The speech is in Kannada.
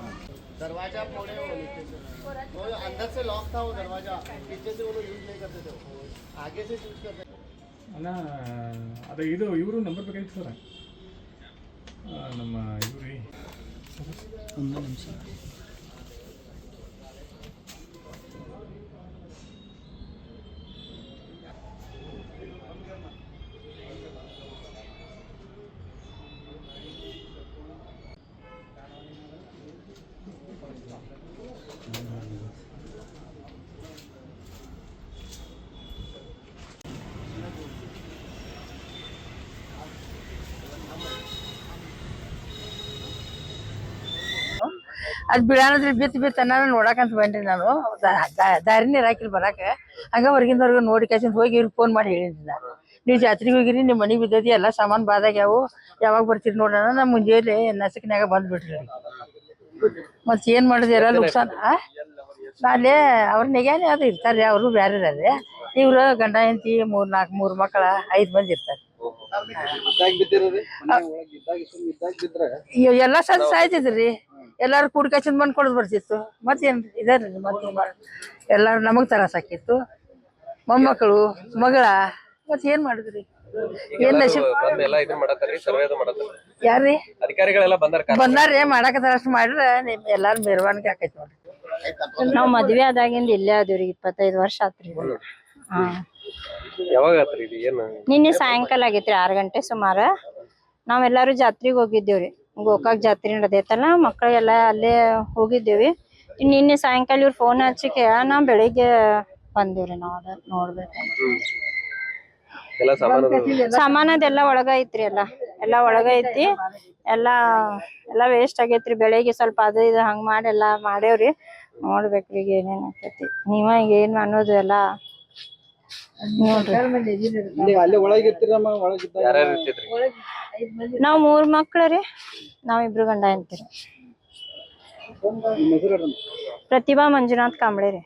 फोड़े वो नीचे से वो अंदर से लॉक था वो दरवाजा पीछे से वो लोग यूज नहीं करते थे वो। आगे से यूज करते थे ಅಲ್ಲ ಅದು ಇದು ಇವರು ನಂಬರ್ ಬೇಕಾಗಿತ್ತು ಸರ್ ಆ, ನಮ್ಮ ಇವ್ರಿ ಅದ್ ಬಿಡಾನದ್ರಿ ಬಿತ್ ಬಿತ್ ಅನ್ನ ನೋಡಕಂತ ಬಂದ್ರಿ ನಾನು. ದಾರಿನೇ ರಾಕಿಲ್ ಬರಾಕ. ಹಂಗ ಹೊರಗಿಂದವ್ರಿಗೆ ನೋಡಿ ಕಸಿಂದ ಹೋಗಿ ಇವ್ರಿಗೆ ಫೋನ್ ಮಾಡಿ ಹೇಳಿದ್ದ ನೀವು ಜಾತ್ರೆಗೆ ಹೋಗಿರಿ ನಿಮ್ಮ ಮನೆಗೆ ಬಿದ್ದದಿ ಎಲ್ಲ ಸಾಮಾನ್ ಬಾದಾಗ್ಯಾವು ಯಾವಾಗ ಬರ್ತೀರಿ ನೋಡೋಣ ನಮ್ಮ ಮುಂಜಾನೆ ನಸಕಿನಾಗ ಬಂದ್ ಮತ್ತೆ ಮತ್ ಏನ್ ಮಾಡಿದ್ರಿ ಎಲ್ಲ ನುಕ್ಸಾನ್ ಆ? ಅಲ್ಲೇ ಅವ್ರ ನೆಗ್ಯಾನೆ ಅದು ಇರ್ತಾರೆ ಅವರು ಬ್ಯಾರ ಅಲ್ಲಿ ಇವ್ರ ಗಂಡ ಹೆಂಡತಿ ಮೂರ್ ನಾಲ್ಕು ಮೂರು ಮಕ್ಕಳ ಐದು ಮಂದಿ ಇರ್ತಾರೆ. ಎಲ್ಲ ಎಲ್ಲಾ ಸದ್ ಸಾಯ್ತಿದ್ರಿ ಎಲ್ಲಾರು ಕೂಡ್ ಕಚಿಂದ ಬಂದ್ ಕೊಡದ್ ಬರ್ತಿತ್ತು. ಮತ್ತೇನ್ ಇದಾರಿ ಮತ್ತೆ ಎಲ್ಲಾರು ನಮಗ್ ತರ ಸಾಕಿತ್ತು ಮೊಮ್ಮಕ್ಕಳು ಮಗಳ ಮತ್ ಏನ್ ಮಾಡಿದ್ರಿ? ಏನ್ ಯಾರ್ರಿ? ಅಧಿಕಾರಿಗಳೆಲ್ಲ ಬಂದಾರ ಬಂದಾರ್ರಿ ಮಾಡಕತ್ತಾರ ಅಷ್ಟು ಮಾಡ್ರ ನಿಮ್ ಎಲ್ಲಾರು ಮೆರವಣಿಗೆ ಆಕೈತಿ ನೋಡ್ರಿ. ನಾವ್ ಮದ್ವೆ ಆದಾಗಿಂದ ಇಲ್ಲೇ ಆದ್ರಿ ಇಪ್ಪತ್ತೈದು ವರ್ಷ ಆತ್ರಿ. ಹಾ. ಯಾವಾಗ ಆತ್ರಿ ಇದು ಏನ್? ನಿನ್ನೆ ಸಾಯಂಕಾಲ ಆಗೇತ್ರಿ ಆರ್ ಗಂಟೆ ಸುಮಾರ. ನಾವೆಲ್ಲಾರು ಜಾತ್ರೆಗೆ ಹೋಗಿದ್ದೇವ್ರಿ. ಗೋಕಾಕ್ ಜಾತ್ರೆ ನಡೆದೈತಲ್ಲ ಮಕ್ಕಳೆಲ್ಲ ಅಲ್ಲೇ ಹೋಗಿದ್ದೇವಿ. ನಿನ್ನೆ ಸಾಯಂಕಾಲ ಇವ್ರು ಫೋನ್ ಹಚ್ಚಿ ಕೇಳೋಣ ಬೆಳಿಗ್ಗೆ ಬಂದಿವ್ರಿ ನೋಡ್ ಅದ ನೋಡ್ಬೇಕು. ಎಲ್ಲ ಸಾಮಾನು ಅದು ಸಾಮಾನ್ ಅದೆಲ್ಲ ಒಳಗ ಐತ್ರಿ ಎಲ್ಲ ಎಲ್ಲಾ ಒಳಗ ಐತಿ. ಎಲ್ಲಾ ಎಲ್ಲಾ ವೇಸ್ಟ್ ಆಗೈತ್ರಿ ಬೆಳಿಗ್ಗೆ ಸ್ವಲ್ಪ ಅದು ಇದು ಹಂಗ್ ಮಾಡಿ ಎಲ್ಲಾ ಮಾಡೇವ್ರಿ ನೋಡ್ಬೇಕ್ರಿ ಈಗ ಏನೇನ್ ಆಕೇತಿ. ನೀವ ಈಗ ಏನ್ ಅನ್ನೋದು ಎಲ್ಲಾ ನೋಡ್ರಿ. ನಾವ್ ಮೂರ್ ಮಕ್ಳ ನಾವ್ ಇಬ್ರು ಗಂಡ ಅಂತೀರಿ ಪ್ರತಿಭಾ ಮಂಜುನಾಥ್ ಕಾಂಬ್ಳೆ ರೀ